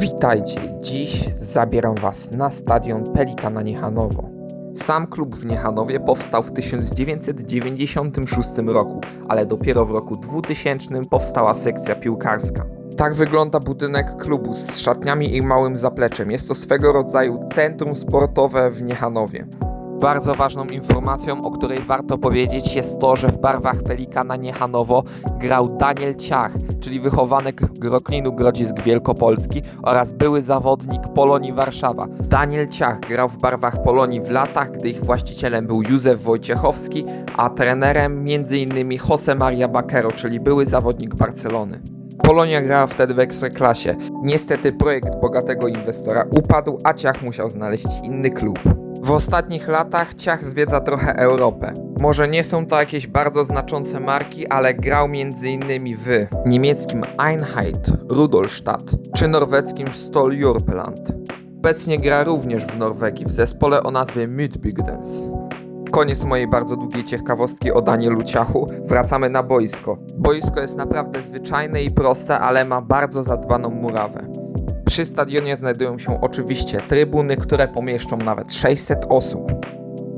Witajcie, dziś zabieram Was na stadion Pelikana Niechanowo. Sam klub w Niechanowie powstał w 1996 roku, ale dopiero w roku 2000 powstała sekcja piłkarska. Tak wygląda budynek klubu z szatniami i małym zapleczem. Jest to swego rodzaju centrum sportowe w Niechanowie. Bardzo ważną informacją, o której warto powiedzieć, jest to, że w barwach Pelikana Niechanowo grał Daniel Ciach, czyli wychowanek Groklinu Grodzisk Wielkopolski oraz były zawodnik Polonii Warszawa. Daniel Ciach grał w barwach Polonii w latach, gdy ich właścicielem był Józef Wojciechowski, a trenerem m.in. Jose Maria Bakero, czyli były zawodnik Barcelony. Polonia grała wtedy w Ekstraklasie. Niestety projekt bogatego inwestora upadł, a Ciach musiał znaleźć inny klub. W ostatnich latach Ciach zwiedza trochę Europę. Może nie są to jakieś bardzo znaczące marki, ale grał m.in. w niemieckim Einheit Rudolstadt czy norweskim Stol Jurpeland. Obecnie gra również w Norwegii w zespole o nazwie Midbygdens. Koniec mojej bardzo długiej ciekawostki o Danielu Ciachu. Wracamy na boisko. Boisko jest naprawdę zwyczajne i proste, ale ma bardzo zadbaną murawę. Przy stadionie znajdują się oczywiście trybuny, które pomieszczą nawet 600 osób.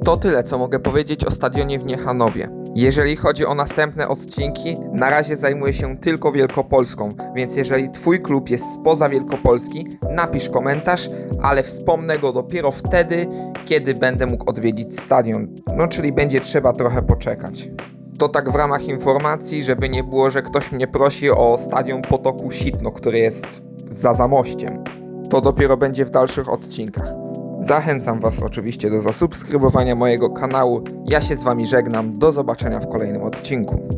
To tyle, co mogę powiedzieć o stadionie w Niechanowie. Jeżeli chodzi o następne odcinki, na razie zajmuję się tylko Wielkopolską, więc jeżeli Twój klub jest spoza Wielkopolski, napisz komentarz, ale wspomnę go dopiero wtedy, kiedy będę mógł odwiedzić stadion. No, czyli będzie trzeba trochę poczekać. To tak w ramach informacji, żeby nie było, że ktoś mnie prosi o stadion Potoku Sitno, który jest za Zamościem. To dopiero będzie w dalszych odcinkach. Zachęcam Was oczywiście do zasubskrybowania mojego kanału. Ja się z Wami żegnam. Do zobaczenia w kolejnym odcinku.